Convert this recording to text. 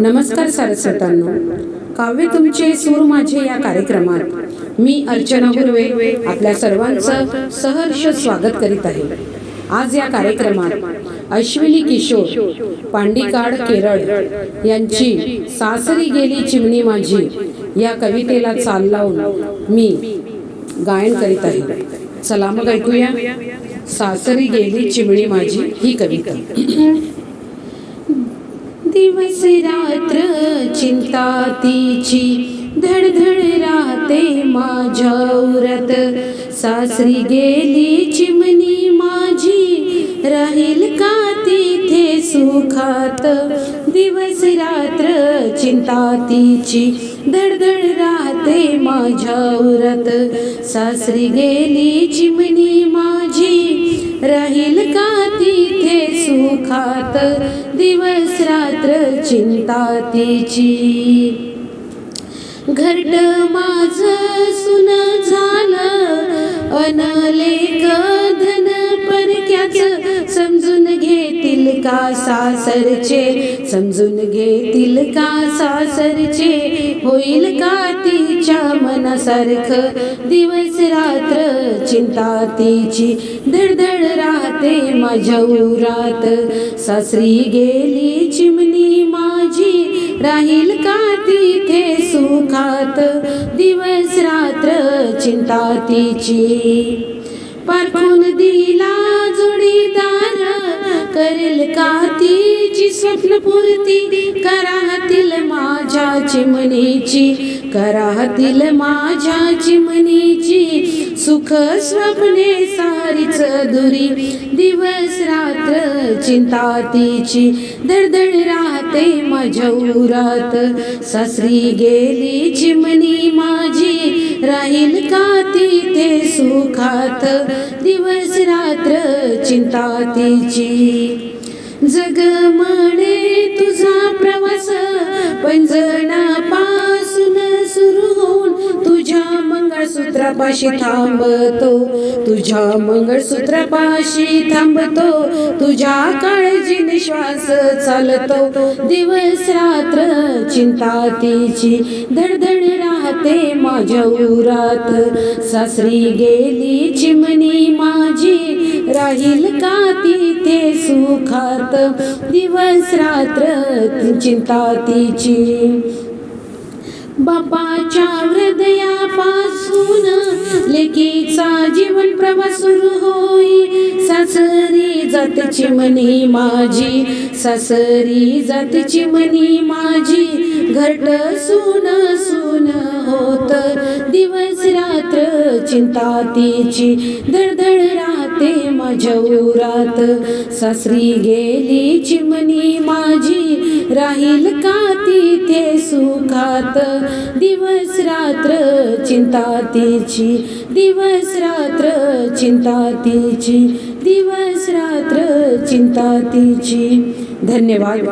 नमस्कार सरस्वतांनो. काव्य तुमचे सूर माझे या कार्यक्रमात. मी अर्चना गुरवे आपल्या सर्वांचं सहर्ष स्वागत करीत आहे. आज या कार्यक्रमात अश्विनी किशोर पांडिकाड केरळ यांची सासरी गेली चिमणी माझी या कवितेला चाल लावून मी गायन करीत आहे. चला मग ऐकूया. सासरी गेली चिमणी माझी ही कविता. दिवस रात्र चिंता तिची धडधड राहते माझ्या उरत. सासरी गेली चिमणी माझी राहील का तिथे सुखात? दिवस रात्र चिंता तिची धडधड राहते माझ्या उरत. सासरी गेली चिमणी माझी राहील का तिथे सुखात? दिवस रात्र चिंता तिची. घरट माझ सुन झालं. का सासरचे समजून घेतील का सासरचे होईल का तिच्या मनासारखं? दिवस रात्र चिंता तिची. धडधड राहते माझ्या उरात. सासरी गेली चिमणी माझी. राहील का तिथे सुखात? दिवस रात्र चिंता तिची. पारखून दिला करेल का तिची स्वप्नपूर्ती? करातील माझ्या चिमणीची करातील माझ्या चिमणीची. सुख स्वप्ने सारीच दुरी दिवस रात्र चिंता तिची. धडधड राहते माझ्या उरात सासरी गेली चिमणी माझी. राहील का तिथे सुखात दिवस रात्र चिंता तिची. जग म्हणे तुझा प्रवास पंजणापासून सुरू होऊन तुझ्या मंगळसूत्रापाशी थांबतो. तुझ्या मंगळसूत्रापाशी थांबतो. तुझ्या काळजी श्वास चालतो. दिवस रात्र चिंता तिची. धडधड राह माझ्या उरात. सासरी गेली चिमणी माझी. राहील का तिथे सुखात? दिवस रात्र चिंता तिची. बापाच्या हृदयापासून लेकीचा जीवन प्रवास सुरू होई. सासरी जातची मनी माझी. सासरी जातची मनी माझी. घरट सुन सून दिवस रात्र चिंता तिची धडधड राहते माझ्या उरात. सासरी गेली चिमणी माझी राहील का तिथे सुखात? दिवस रात्र चिंता तिची दिवस रात्र चिंता तिची दिवस रात्र चिंता तिची. धन्यवाद.